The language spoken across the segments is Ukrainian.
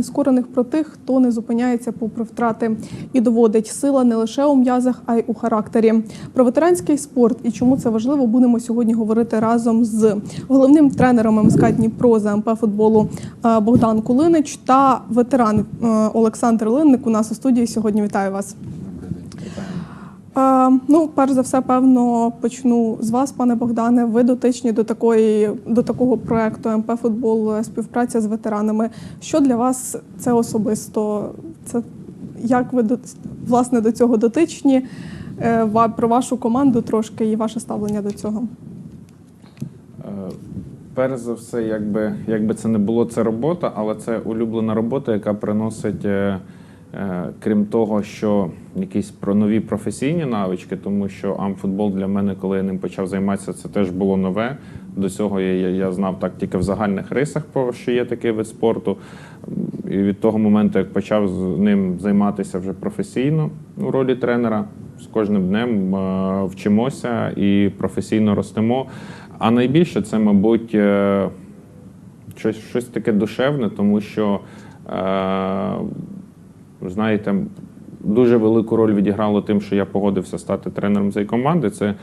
Нескорених про тих, хто не зупиняється попри втрати і доводить сила не лише у м'язах, а й у характері. Про ветеранський спорт і чому це важливо, будемо сьогодні говорити разом з головним тренером МСК Дніпро за МП футболу е, Богдан Кулинич та ветеран е, Олександр Линник. У нас у студії сьогодні вітаю вас. Е, ну, перш за все, певно, почну з вас, пане Богдане. Ви дотичні до такої до такого проекту МП Футбол е, співпраця з ветеранами. Що для вас це особисто? Це як ви до власне до цього дотичні? Е, Про вашу команду трошки і ваше ставлення до цього. Перш за все, якби, якби це не було, це робота, але це улюблена робота, яка приносить, крім того, що якісь про нові професійні навички, тому що амфутбол для мене, коли я ним почав займатися, це теж було нове. До цього я, я, знав так тільки в загальних рисах, що є такий вид спорту. І від того моменту, як почав з ним займатися вже професійно у ролі тренера, з кожним днем е, вчимося і професійно ростемо. А найбільше це, мабуть, е, щось, щось таке душевне, тому що, е, знаєте, дуже велику роль відіграло тим, що я погодився стати тренером цієї команди. Це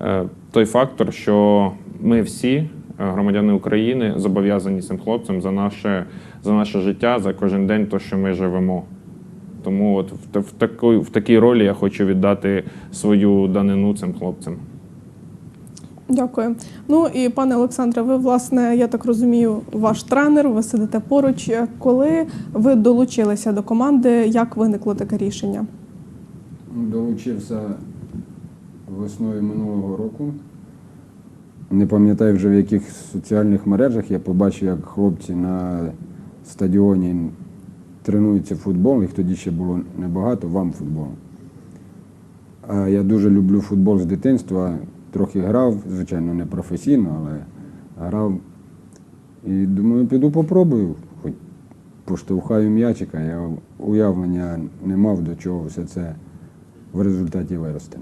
е, той фактор, що ми всі, е, громадяни України, зобов'язані цим хлопцям за наше, за наше життя, за кожен день, то, що ми живемо. Тому от в, в, такій, в такій ролі я хочу віддати свою данину цим хлопцям. Дякую. Ну і пане Олександре, ви власне, я так розумію, ваш тренер, ви сидите поруч. Коли ви долучилися до команди, як виникло таке рішення? Долучився весною минулого року. Не пам'ятаю вже в яких соціальних мережах я побачив, як хлопці на стадіоні тренуються футбол, їх тоді ще було небагато, вам футбол. А я дуже люблю футбол з дитинства, трохи грав, звичайно, не професійно, але грав. І думаю, піду попробую, хоч поштовхаю м'ячика. Я уявлення не мав до чого все це в результаті виросте.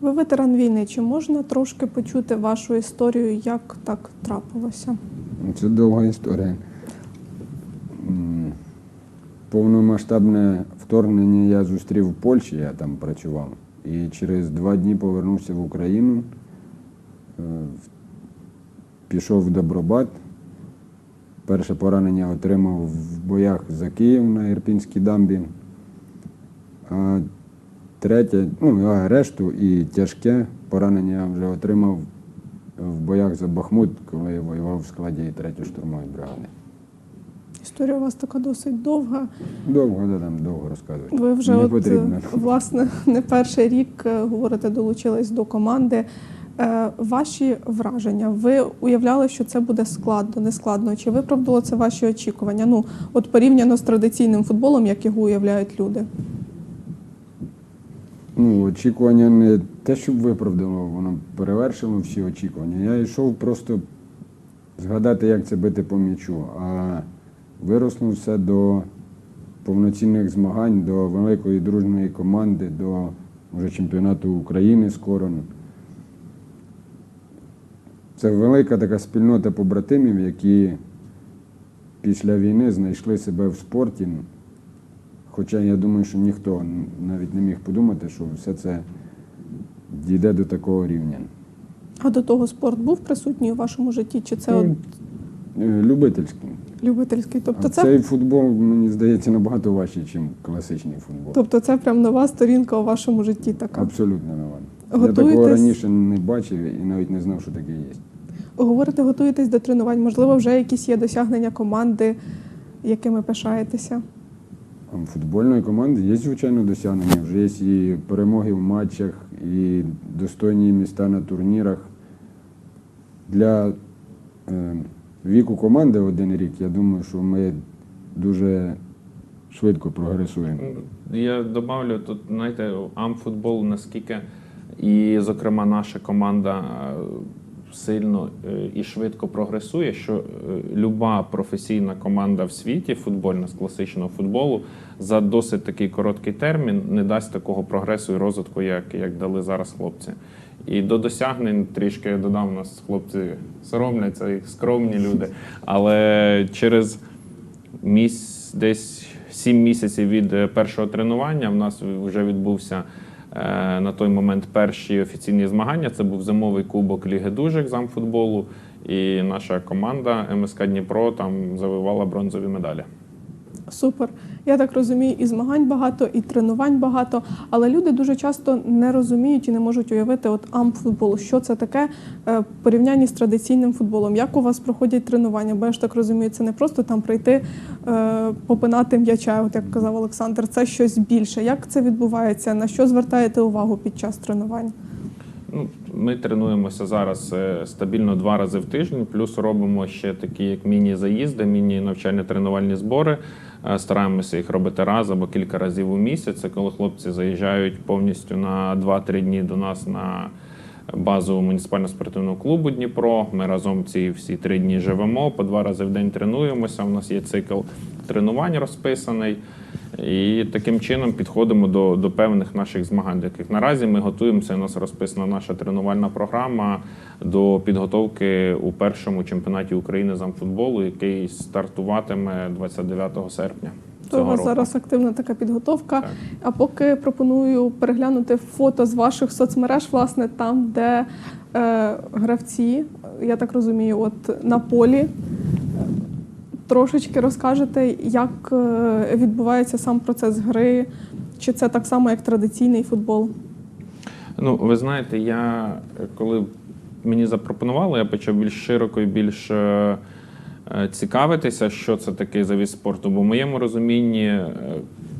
Ви ветеран війни. Чи можна трошки почути вашу історію, як так трапилося? Це довга історія. Повномасштабне вторгнення я зустрів в Польщі, я там працював. І через два дні повернувся в Україну, е, пішов в Добробат. Перше поранення отримав в боях за Київ на Ірпінській дамбі. А третє, ну, а решту і тяжке поранення вже отримав в боях за Бахмут, коли воював в складі 3-ї штурмової бригади. Історія у вас така досить довга. Довго да, там довго розказувати. Ви вже не от, потрібно. е, власне не перший рік е, говорите, долучились до команди. Е, Ваші враження, ви уявляли, що це буде складно, не складно? Чи виправдало це ваші очікування? Ну, от порівняно з традиційним футболом, як його уявляють люди. Ну, очікування не те, щоб виправдало, воно перевершило всі очікування. Я йшов просто згадати, як це бити по м'ячу, а виросло все до повноцінних змагань, до великої дружної команди, до вже чемпіонату України скоро. Це велика така спільнота побратимів, які після війни знайшли себе в спорті. Хоча я думаю, що ніхто навіть не міг подумати, що все це дійде до такого рівня. А до того спорт був присутній у вашому житті? Чи це Е, Любительський. Любительський? Тобто а це, цей футбол, мені здається, набагато важчий, ніж класичний футбол. тобто це прям нова сторінка у вашому житті така. Абсолютно нова. Я такого раніше не бачив і навіть не знав, що таке є. Говорите, готуєтесь до тренувань. Можливо, вже якісь є досягнення команди, якими пишаєтеся. Футбольної команди є, звичайно, досягнення. Вже є і перемоги в матчах, і достойні міста на турнірах. Для е, віку команди один рік, я думаю, що ми дуже швидко прогресуємо. Я добавлю тут, знаєте, амфутбол наскільки, і, зокрема, наша команда е, сильно е, і швидко прогресує, що е, люба професійна команда в світі, футбольна з класичного футболу, за досить такий короткий термін не дасть такого прогресу і розвитку, як, як дали зараз хлопці. І до досягнень трішки додав, нас хлопці соромляться, і скромні люди. Але через міс, десь 7 місяців від е, першого тренування. В нас вже відбувся е, на той момент перші офіційні змагання. Це був зимовий кубок Ліги Дужих замфутболу. І наша команда МСК Дніпро там завоювала бронзові медалі. Супер. Я так розумію, і змагань багато, і тренувань багато, але люди дуже часто не розуміють і не можуть уявити от амфутбол, що це таке е, в порівнянні з традиційним футболом. Як у вас проходять тренування? Бо я ж так розумію, це не просто там прийти, е, попинати м'яча, от як казав Олександр, це щось більше. Як це відбувається? На що звертаєте увагу під час тренувань? Ну, ми тренуємося зараз е, стабільно два рази в тиждень, плюс робимо ще такі як міні-заїзди, міні-навчально-тренувальні збори. Е, Стараємося їх робити раз або кілька разів у місяць. Коли хлопці заїжджають повністю на 2-3 дні до нас на базу муніципально-спортивного клубу Дніпро. Ми разом ці всі три дні живемо, по два рази в день тренуємося. У нас є цикл тренувань розписаний. І таким чином підходимо до, до певних наших змагань, до яких наразі ми готуємося. У нас розписана наша тренувальна програма до підготовки у першому чемпіонаті України з амфутболу, який стартуватиме 29 серпня. То цього року. зараз активна така підготовка. Так. А поки пропоную переглянути фото з ваших соцмереж, власне, там, де е, гравці, я так розумію, от на полі. Трошечки розкажете, як е, відбувається сам процес гри, чи це так само, як традиційний футбол? Ну, ви знаєте, я коли мені запропонували, я почав більш широко і більш е, цікавитися, що це таке за від спорту. Бо в моєму розумінні е,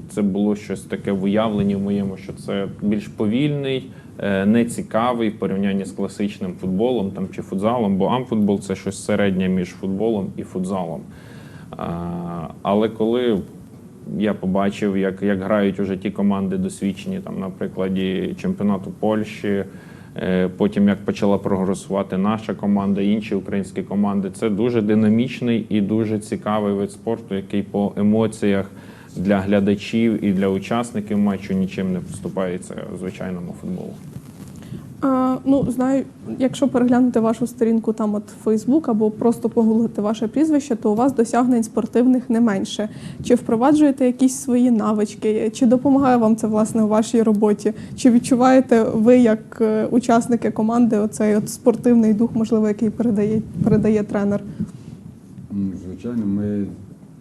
це було щось таке в уявленні в моєму, що це більш повільний, е, нецікавий в порівнянні з класичним футболом там, чи футзалом, бо амфутбол це щось середнє між футболом і футзалом. Але коли я побачив, як, як грають уже ті команди досвідчені, там, на чемпіонату Польщі. Е, Потім як почала прогресувати наша команда, інші українські команди. Це дуже динамічний і дуже цікавий вид спорту, який по емоціях для глядачів і для учасників матчу нічим не поступається звичайному футболу. А, ну, знаю, якщо переглянути вашу сторінку там от Фейсбук або просто погуглити ваше прізвище, то у вас досягнень спортивних не менше. Чи впроваджуєте якісь свої навички, чи допомагає вам це власне у вашій роботі? Чи відчуваєте ви, як е, учасники команди, оцей от спортивний дух, можливо, який передає, передає тренер? Ну, Звичайно, ми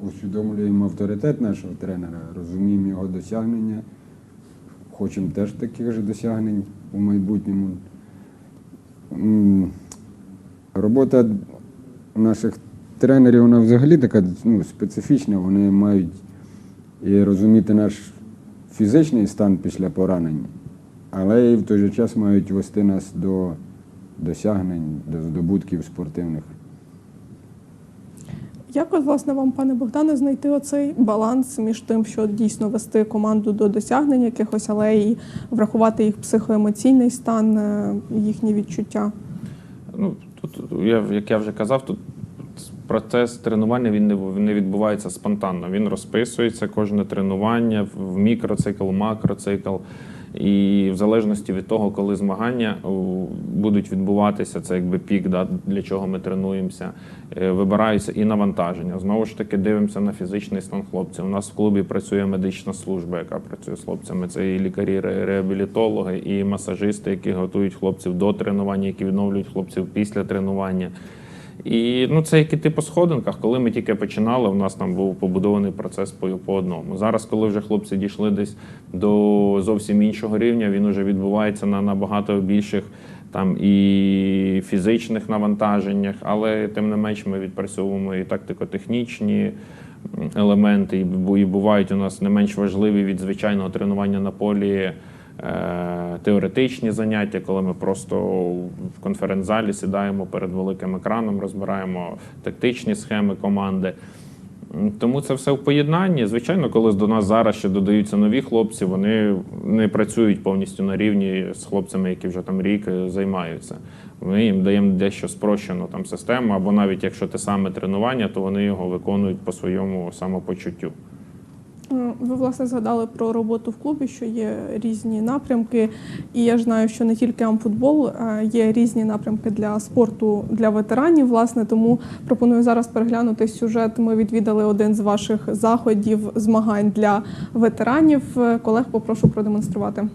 усвідомлюємо авторитет нашого тренера, розуміємо його досягнення, хочемо теж таких же досягнень у майбутньому. Робота наших тренерів вона взагалі така ну, специфічна. Вони мають і розуміти наш фізичний стан після поранень, але і в той же час мають вести нас до досягнень, до здобутків спортивних. Як от, власне, вам, пане Богдане, знайти оцей баланс між тим, що дійсно вести команду до досягнень якихось, але і врахувати їх психоемоційний стан, е, їхні відчуття? Ну, тут, я, як я вже казав, тут процес тренування він не, не відбувається спонтанно. Він розписується кожне тренування в мікроцикл, макроцикл. І в залежності від того, коли змагання будуть відбуватися, це якби пік, да, для чого ми тренуємося, е, вибираються і навантаження. Знову ж таки, дивимося на фізичний стан хлопців. У нас в клубі працює медична служба, яка працює з хлопцями. Це і лікарі-реабілітологи, і масажисти, які готують хлопців до тренування, які відновлюють хлопців після тренування. І ну, це як іти по сходинках. Коли ми тільки починали, у нас там був побудований процес по, по одному. Зараз, коли вже хлопці дійшли десь до зовсім іншого рівня, він вже відбувається на набагато більших там і фізичних навантаженнях, але тим не менш ми відпрацьовуємо і тактико-технічні елементи, і бувають у нас не менш важливі від звичайного тренування на полі. Е, Теоретичні заняття, коли ми просто в конференц-залі сідаємо перед великим екраном, розбираємо тактичні схеми команди. Тому це все в поєднанні. Звичайно, коли до нас зараз ще додаються нові хлопці, вони не працюють повністю на рівні з хлопцями, які вже там рік е, займаються. Ми їм даємо дещо спрощену там систему, або навіть якщо те саме тренування, то вони його виконують по своєму самопочуттю. Ви власне згадали про роботу в клубі, що є різні напрямки. І я ж знаю, що не тільки амфутбол, є різні напрямки для спорту для ветеранів. Власне, тому пропоную зараз переглянути сюжет. Ми відвідали один з ваших заходів змагань для ветеранів. Колег попрошу продемонструвати.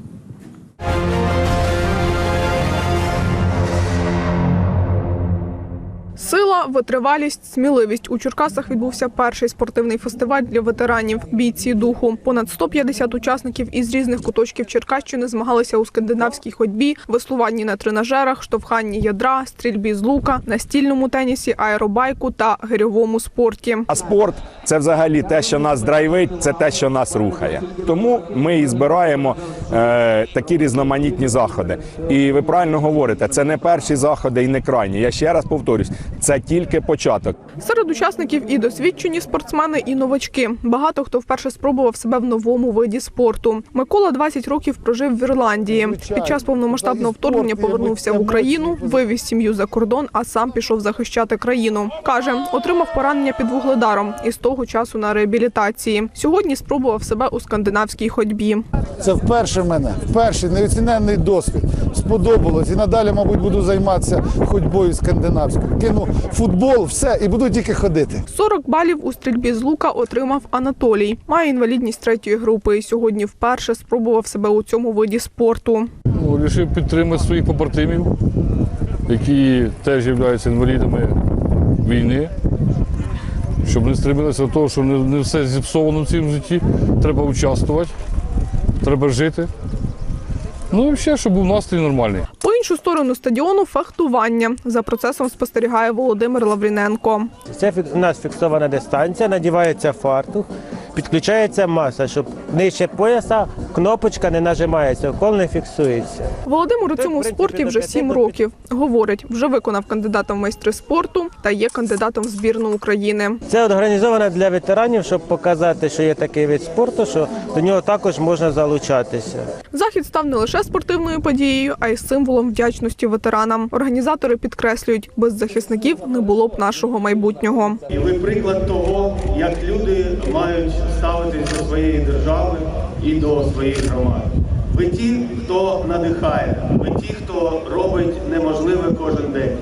Сила, витривалість, сміливість у Черкасах відбувся перший спортивний фестиваль для ветеранів бійці духу. Понад 150 учасників із різних куточків Черкащини змагалися у скандинавській ходьбі, веслуванні на тренажерах, штовханні ядра, стрільбі з лука, настільному тенісі, аеробайку та гирьовому спорті. А спорт це взагалі те, що нас драйвить, це те, що нас рухає. Тому ми і збираємо е, такі різноманітні заходи. І ви правильно говорите, це не перші заходи і не крайні. Я ще раз повторюсь, це тільки початок. Серед учасників і досвідчені спортсмени, і новачки. Багато хто вперше спробував себе в новому виді спорту. Микола 20 років прожив в Ірландії. Під час повномасштабного вторгнення повернувся в Україну, вивіз сім'ю за кордон, а сам пішов захищати країну. каже, отримав поранення під вугледаром і з того часу на реабілітації. Сьогодні спробував себе у скандинавській ходьбі. Це вперше мене, вперше неоціненний досвід. Сподобалось. І надалі, мабуть, буду займатися ходьбою скандинавською. Кину футбол, все, і буду тільки ходити. 40 балів у стрільбі з лука отримав Анатолій. Має інвалідність третьої групи і сьогодні вперше спробував себе у цьому виді спорту. Ну, Вирішив підтримати своїх побратимів, які теж являються інвалідами війни, щоб не стремилися до того, що не, не все зіпсовано в цьому житті. Треба участвувати, треба жити. Ну і ще, щоб був настрій нормальний. По іншу сторону стадіону фехтування. За процесом спостерігає Володимир Лавріненко. Це у нас фіксована дистанція, надівається фартух, підключається маса, щоб нижче пояса кнопочка не нажимається, укол не фіксується. Володимир у цьому спорті вже сім років. Говорить, вже виконав кандидата в майстри спорту та є кандидатом в збірну України. Це організовано для ветеранів, щоб показати, що є такий вид спорту, що до нього також можна залучатися. Захід став не лише спортивною подією, а й символом вдячності ветеранам. Організатори підкреслюють, без захисників не було б нашого майбутнього. І ви приклад того, як люди мають ставитись до своєї держави і до своєї громади. Ви ті, хто надихає, ви ті, хто робить неможливе кожен день.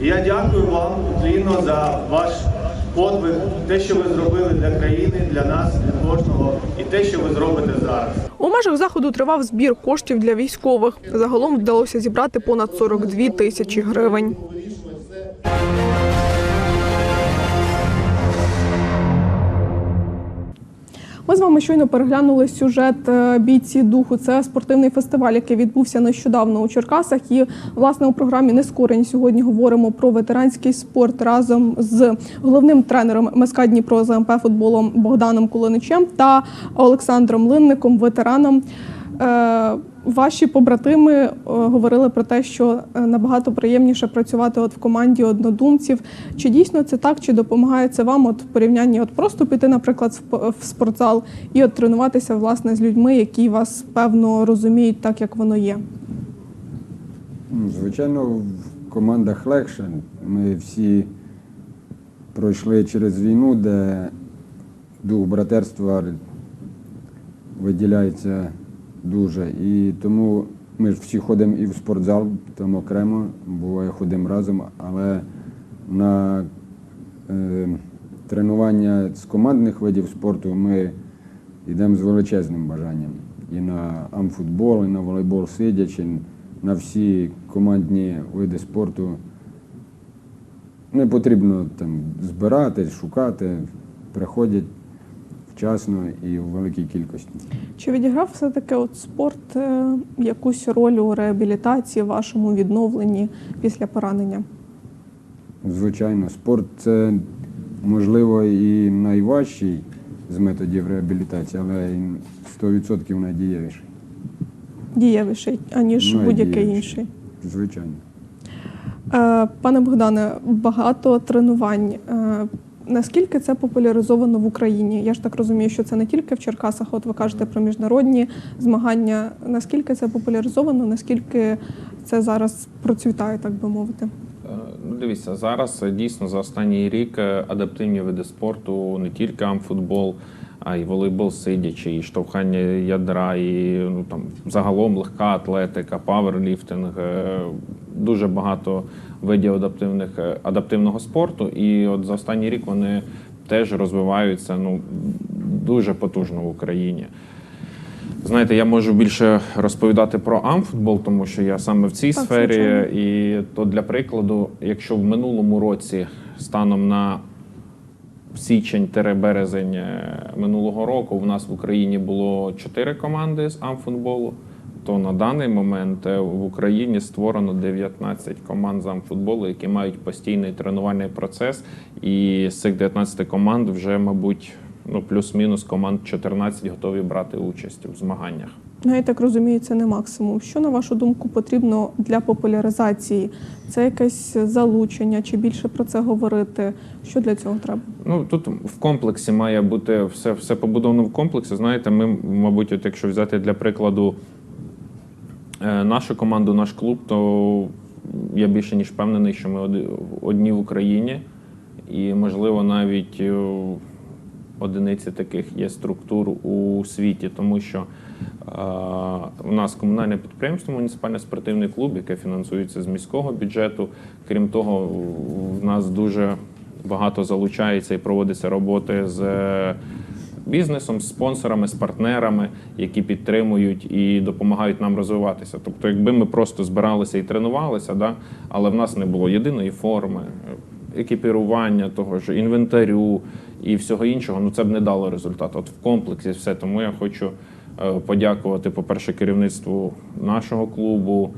І я дякую вам уклінно за ваш подвиг, те, що ви зробили для країни, для нас, для кожного, і те, що ви зробите зараз. У межах заходу тривав збір коштів для військових. Загалом вдалося зібрати понад 42 тисячі гривень. Ми з вами щойно переглянули сюжет е, бійці духу. Це спортивний фестиваль, який відбувся нещодавно у Черкасах. І власне у програмі Нескорень сьогодні говоримо про ветеранський спорт разом з головним тренером МСК Дніпро ЗМП футболом Богданом Кулиничем та Олександром Линником, ветераном. Е, Ваші побратими е, говорили про те, що е, набагато приємніше працювати от в команді однодумців. Чи дійсно це так, чи допомагає це вам от в порівнянні от просто піти, наприклад, в спортзал і от тренуватися власне з людьми, які вас певно розуміють так, як воно є? Звичайно, в командах легше. Ми всі пройшли через війну, де дух братерства виділяється дуже. І тому ми ж всі ходимо і в спортзал, там окремо, буває ходимо разом, але на е, тренування з командних видів спорту ми йдемо з величезним бажанням. І на амфутбол, і на волейбол сидячи, на всі командні види спорту. Не потрібно там збирати, шукати, приходять вчасно і в великій кількості. Чи відіграв все-таки от спорт е, якусь роль у реабілітації, вашому відновленні після поранення? Звичайно, спорт це можливо і найважчий з методів реабілітації, але й 100% найдієвіший. Дієвіший, аніж будь-який інший. Звичайно. Е, Пане Богдане, багато тренувань. Е, Наскільки це популяризовано в Україні? Я ж так розумію, що це не тільки в Черкасах. От ви кажете про міжнародні змагання. Наскільки це популяризовано? Наскільки це зараз процвітає, так би мовити? Е, Ну, дивіться, зараз е, дійсно за останній рік е, адаптивні види спорту, не тільки амфутбол, а і волейбол сидячи, і штовхання ядра, і ну, там, загалом легка атлетика, паверліфтинг, е, дуже багато видів адаптивних, е, адаптивного спорту. І от за останній рік вони теж розвиваються ну, дуже потужно в Україні. Знаєте, я можу більше розповідати про амфутбол, тому що я саме в цій Так, сфері. звичайно. І то для прикладу, якщо в минулому році станом на січень-березень е, минулого року в нас в Україні було 4 команди з амфутболу, то на даний момент е, в Україні створено 19 команд з амфутболу, які мають постійний тренувальний процес. І з цих 19 команд вже, мабуть, ну плюс-мінус команд 14 готові брати участь у змаганнях. Ну, я так розумію, це не максимум. Що, на вашу думку, потрібно для популяризації? Це якесь залучення чи більше про це говорити? Що для цього треба? Ну тут в комплексі має бути все, все побудовано в комплексі. Знаєте, ми, мабуть, от якщо взяти для прикладу е, нашу команду, наш клуб, то я більше ніж впевнений, що ми одні в Україні, і можливо навіть е, одиниці таких є структур у світі, тому що у нас комунальне підприємство, муніципальний спортивний клуб, яке фінансується з міського бюджету. Крім того, в нас дуже багато залучається і проводиться роботи з е, бізнесом, з спонсорами, з партнерами, які підтримують і допомагають нам розвиватися. Тобто, якби ми просто збиралися і тренувалися, да, але в нас не було єдиної форми, е, екіпірування, того ж інвентарю і всього іншого, ну це б не дало результату. От в комплексі все. Тому я хочу подякувати, по-перше, керівництву нашого клубу,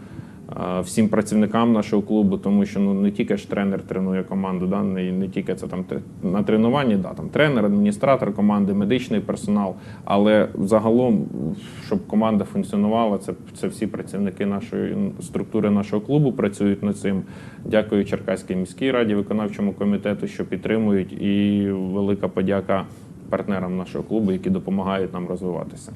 е, всім працівникам нашого клубу, тому що ну не тільки ж тренер тренує команду, да, не, не тільки це там на тренуванні, да, там тренер, адміністратор команди, медичний персонал, але загалом, щоб команда функціонувала, це, це всі працівники нашої структури нашого клубу працюють над цим. Дякую Черкаській міській раді, виконавчому комітету, що підтримують, і велика подяка партнерам нашого клубу, які допомагають нам розвиватися.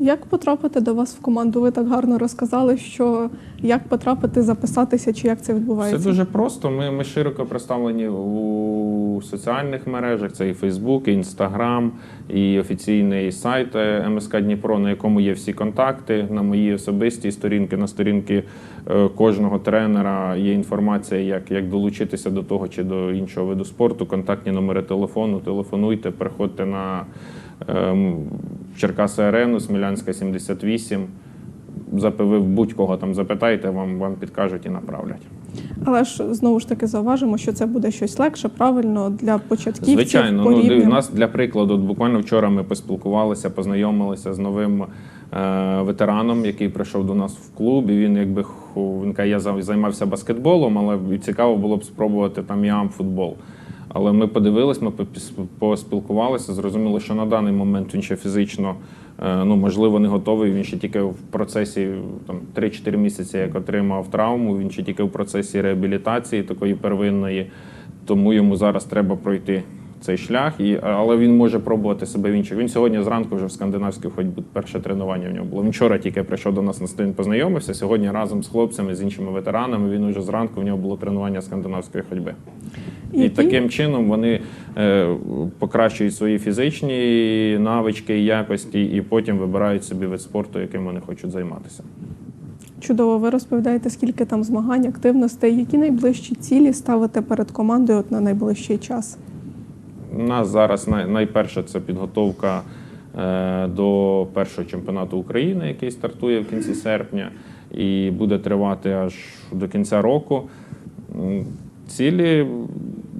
Як потрапити до вас в команду? Ви так гарно розказали, що як потрапити, записатися, чи як це відбувається? Це дуже просто. Ми, ми широко представлені у соціальних мережах. Це і Фейсбук, і Інстаграм, і офіційний сайт е, МСК Дніпро, на якому є всі контакти. На моїй особистій сторінки, на сторінки е, кожного тренера є інформація, як, як долучитися до того чи до іншого виду спорту. Контактні номери телефону. Телефонуйте, приходьте на ем, Черкаси Арену, Смілянська 78. Запивив будь-кого там запитайте, вам, вам підкажуть і направлять. Але ж знову ж таки зауважимо, що це буде щось легше, правильно для початківців. Звичайно, ну у нас для прикладу, буквально вчора ми поспілкувалися, познайомилися з новим е, ветераном, який прийшов до нас в клуб. І він якби він каже, я займався баскетболом, але цікаво було б спробувати там і амфутбол. Але ми подивились, ми поспілкувалися, зрозуміло, що на даний момент він ще фізично е, ну, можливо не готовий. Він ще тільки в процесі там 3-4 місяці, як отримав травму. Він ще тільки в процесі реабілітації такої первинної. Тому йому зараз треба пройти цей шлях, і, але він може пробувати себе в інших. Він сьогодні зранку вже в скандинавській ходьбі перше тренування в нього було. Він вчора тільки прийшов до нас на студент, познайомився. Сьогодні разом з хлопцями, з іншими ветеранами. Він уже зранку в нього було тренування скандинавської ходьби. І Які? таким чином вони е, покращують свої фізичні навички і якості, і потім вибирають собі вид спорту, яким вони хочуть займатися. Чудово, ви розповідаєте, скільки там змагань, активностей, які найближчі цілі ставите перед командою от на найближчий час? У нас зараз найперше це підготовка е, до першого чемпіонату України, який стартує в кінці серпня, і буде тривати аж до кінця року. Цілі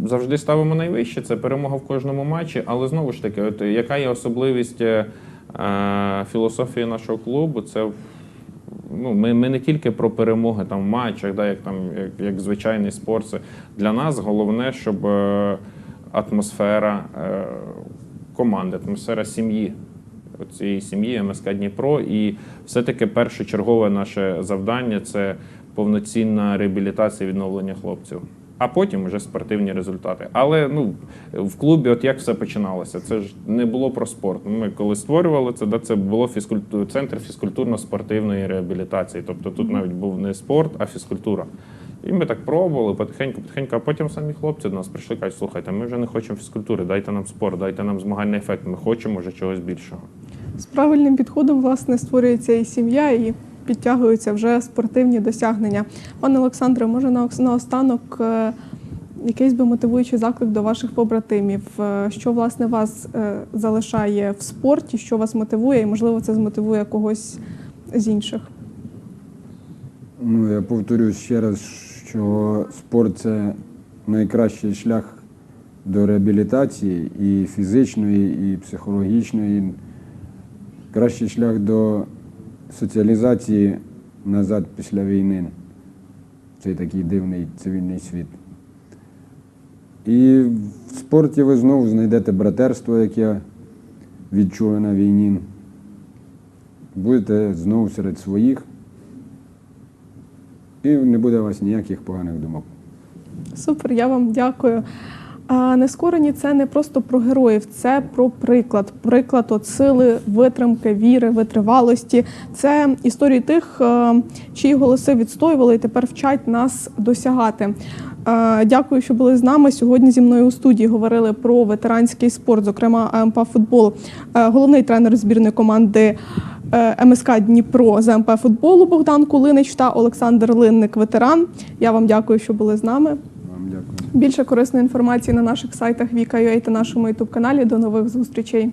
завжди ставимо найвище. Це перемога в кожному матчі. Але знову ж таки, от яка є особливість е, філософії нашого клубу? Це ну, ми, ми не тільки про перемоги там в матчах, да, як там як, як звичайний спорт. Це для нас головне, щоб е, атмосфера е, команди, атмосфера сім'ї. Цієї сім'ї МСК Дніпро. І все-таки першочергове наше завдання це повноцінна реабілітація і відновлення хлопців. А потім вже спортивні результати. Але ну в клубі, от як все починалося, це ж не було про спорт. Ми коли створювали це, да, це було фізкультур, центр фізкультурно-спортивної реабілітації. Тобто тут навіть був не спорт, а фізкультура. І ми так пробували потихеньку, потихеньку, а потім самі хлопці до нас прийшли і кажуть, слухайте, ми вже не хочемо фізкультури, дайте нам спорт, дайте нам змагальний ефект, ми хочемо вже чогось більшого. З правильним підходом власне створюється і сім'я, і підтягуються вже спортивні досягнення. Пане Олександре, може на наостанок е, якийсь би мотивуючий заклик до ваших побратимів? Е, Що власне вас е, залишає в спорті, що вас мотивує, і можливо це змотивує когось з інших? Ну, я повторюсь ще раз, що спорт це найкращий шлях до реабілітації і фізичної, і психологічної. Кращий шлях до соціалізації назад після війни. Цей такий дивний цивільний світ. І в спорті ви знову знайдете братерство, яке відчули на війні. Будете знову серед своїх. І не буде у вас ніяких поганих думок. Супер, я вам дякую. А нескорені це не просто про героїв, це про приклад. Приклад от сили, витримки, віри, витривалості. Це історії тих, е, чиї голоси відстоювали і тепер вчать нас досягати. Е, Дякую, що були з нами. Сьогодні зі мною у студії говорили про ветеранський спорт, зокрема АМП футбол. Е, Головний тренер збірної команди МСК Дніпро з МП футболу Богдан Кулинич та Олександр Линник, ветеран. Я вам дякую, що були з нами. Вам дякую. Більше корисної інформації на наших сайтах Віка.ua та нашому youtube каналі. До нових зустрічей.